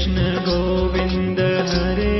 कृष्ण गोविन्द हरे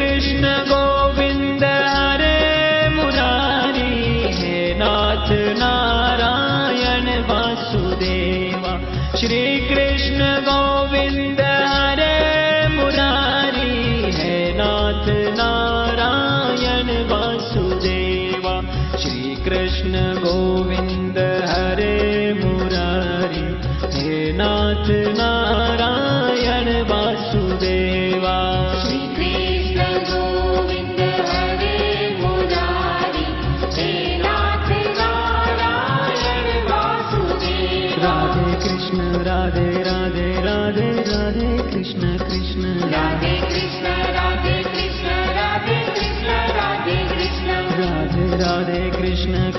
कृष्ण गोविन्द हरे मुरारी हे नाथ नारायण वासुदेवा। श्री कृष्ण गोविन्द हरे मुरारी हे नाथ नारायण वासुदेवा। राधे कृष्ण राधे राधे राधे राधे कृष्ण कृष्ण। राधे कृष्ण